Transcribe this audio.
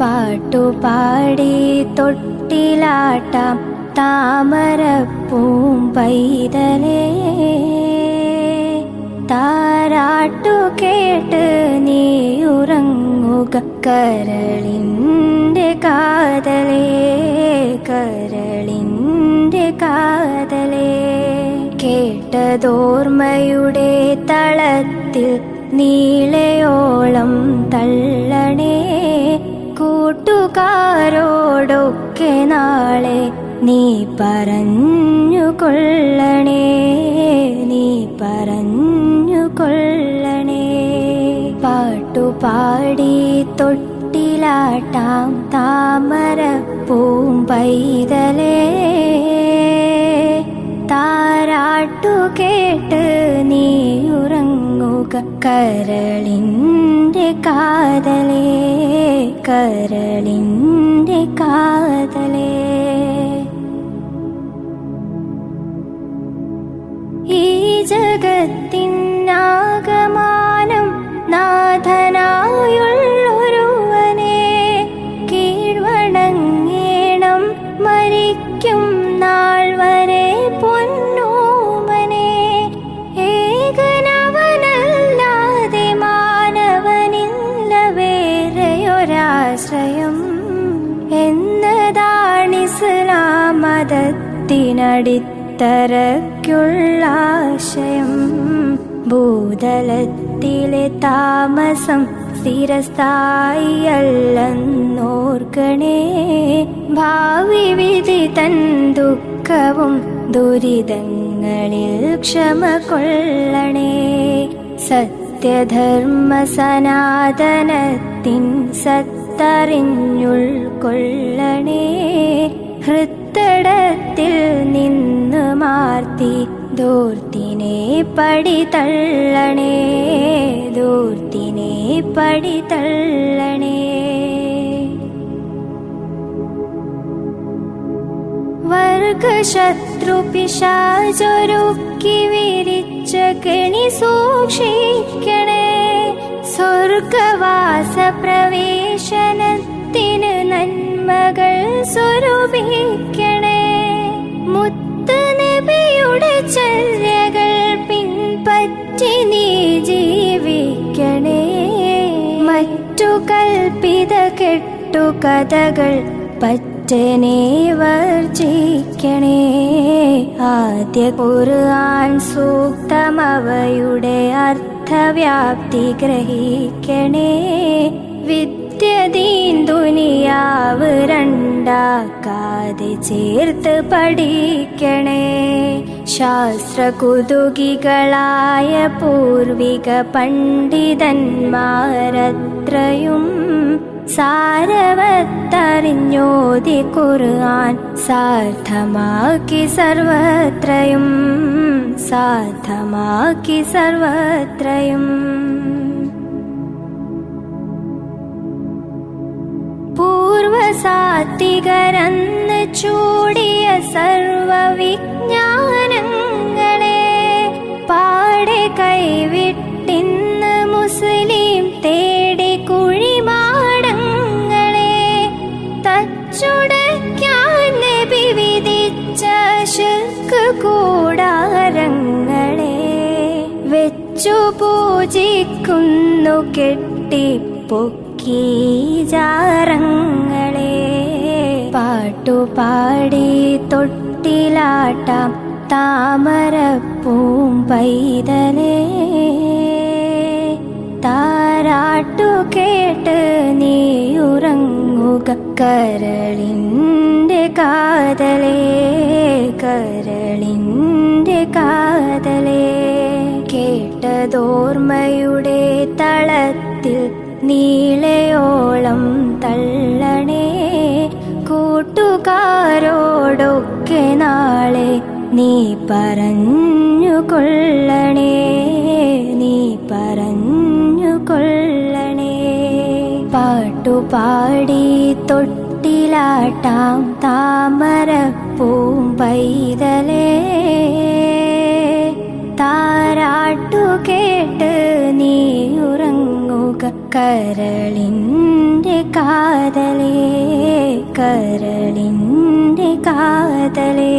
പാട്ടുപാടി തൊട്ടിലാട്ടാം താമരപ്പൂം പൈതലേ. താരാട്ടു കേട്ട് നീ ഉറങ്ങുക കരളിന്റെ കാതലേ കരളിന്റെ കാതലേ. കേട്ടതോർമ്മയുടെ തളത്തിൽ നീളയോളം തള്ളണേ. കൂട്ടുകാരോടൊക്കെ നാളെ നീ പറഞ്ഞു കൊള്ളണേ നീ പറഞ്ഞു കൊള്ളണേ പാട്ടുപാടി തൊട്ടിലാട്ടാം താമരപ്പൂം പൈതലേ. താരാട്ടു കേട്ട് നീ ഉറങ്ങുക കരളിന്റെ കാതലേ കരളിന്റെ കാതലേ. ഈ ജഗത്തിനാകമാനം മതത്തിനടിത്തറയ്ക്കുള്ള ആശയം ഭൂതലത്തിലെ താമസം സ്ഥിരസ്ഥായിയല്ലെന്നോർക്കണേ. ഭാവി വിധി തൻ ദുഃഖവും ദുരിതങ്ങളിൽ ക്ഷമ കൊള്ളണേ സത്യധർമ്മ സനാതനത്തിൻ സത്തറിഞ്ഞുൾക്കൊള്ളണേ. ഹൃത്തടത്തിൽ ദൂർത്തിനെ പടി തള്ളണേ ദൂർത്തിനെ പടി തള്ളണേ വർഗശത്രു പിശാചൊരുക്കി വിരിച്ച കെണി സൂക്ഷിക്കണേ സ്വർഗവാസ പ്രവേശനത്തിന് നന്മകൾ സ്വരൂപിക്കണേ ചര്യകൾ പിൻപറ്റി നീ ജീവിക്കണേ. മറ്റു കൽപ്പിത കെട്ടു കഥകൾ പറ്റനെ വർജിക്കണേ ആദ്യ ഖുർആൻ സൂക്തമവയുടെ അർത്ഥവ്യാപ്തി ഗ്രഹിക്കണേ. വിദ്യതീൻ ദുനിയാവ് രണ്ടാക്കാതെ ചേർത്ത് പഠിക്കണേ. ശാസ്ത്ര കുതുകികളായ പൂർവിക പണ്ഡിതന്മാരത്രയും സാരവത്തറിഞ്ഞോതി കുറുവാൻ സാർത്ഥമാക്കി സർവത്രയും സാർത്ഥമാക്കി സർവത്രയും. പൂർവസാത്തികരന്ന് ചൂടിയ സർവവിജ്ഞാനങ്ങളെ കൈവിട്ടിന്ന് മുസ്ലിം തേടി കുഴിമാടങ്ങളെ തച്ചുടയ്ക്കാൻ നബി വിധിച്ച ശുക്ക് കൂടാരങ്ങളെ വെച്ചു പൂജിക്കുന്നു കെട്ടിപ്പൊക്കി ജാറങ്ങളെ പാട്ടുപാടി തൊട്ടിലാട്ടാം താമരപ്പൂം പൈതലേ. താരാട്ടു കേട്ട് നീ ഉറങ്ങുക കരളിന്റെ കാതലേ കരളിന്റെ കാതലേ. കേട്ടതോർമ്മയുടെ തളത്തിൽ നീളയോളം തള്ളണേ. കൂട്ടുകാരോടൊക്കെ നാളെ നീ പറഞ്ഞു കൊള്ളണേ നീ പറഞ്ഞു കൊള്ളണേ പാട്ടുപാടി തൊട്ടിലാട്ടാം താമരപ്പൂം പൈതലേ. താരാട്ടു കേട്ട് നീ ഉറങ്ങുക കരളിന്റെ കാതലേ കരളിന്റെ കാതലേ.